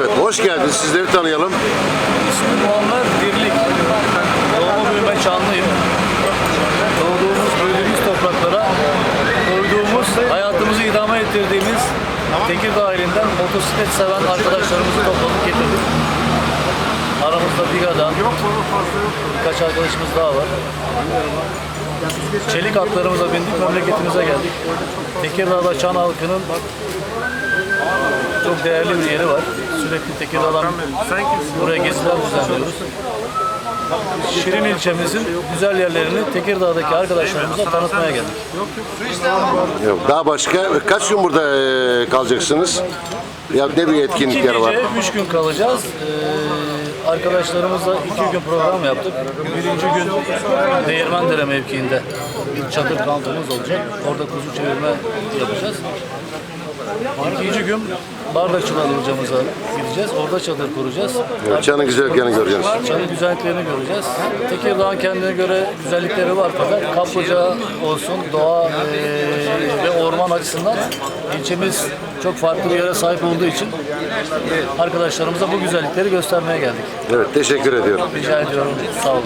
Evet, hoş geldiniz. Sizleri tanıyalım. İsmim Muammer Birlik. Doğma büyüme Çanlıyım. Doğduğumuz, büyüdüğümüz topraklara doyduğumuz, hayatımızı idame ettirdiğimiz Tekirdağ ilinden motosiklet seven arkadaşlarımızı topladık getirdik. Aramızda Biga'dan birkaç arkadaşımız daha var. Çelik atlarımıza bindik, memleketimize geldik. Tekirdağ'da Çan halkının çok değerli bir yeri var. Sürekli Tekirdağ'dan buraya geziler düzenliyoruz. Şirin ilçemizin güzel yerlerini Tekirdağ'daki arkadaşlarımıza tanıtmaya geldik. Yok, Daha başka kaç gün burada e, kalacaksınız? Ya ne bir İki etkinlikler var? gece, üç gün kalacağız. Ee, arkadaşlarımızla iki gün program yaptık. Birinci gün Değirmendere mevkiinde bir çadır kampımız olacak. Orada kuzu çevirme yapacağız. İkinci gün Bardakçılar hocamıza gideceğiz. Orada çadır kuracağız. Evet, Çan'ın güzelliklerini göreceğiz. Çanın güzelliklerini göreceğiz. Tekirdağ'ın kendine göre güzellikleri var fakat kaplıca olsun, doğa eee, ve orman açısından ilçemiz çok farklı bir yere sahip olduğu için arkadaşlarımıza bu güzellikleri göstermeye geldik. Evet, teşekkür ediyorum. Rica ediyorum. Sağ olun.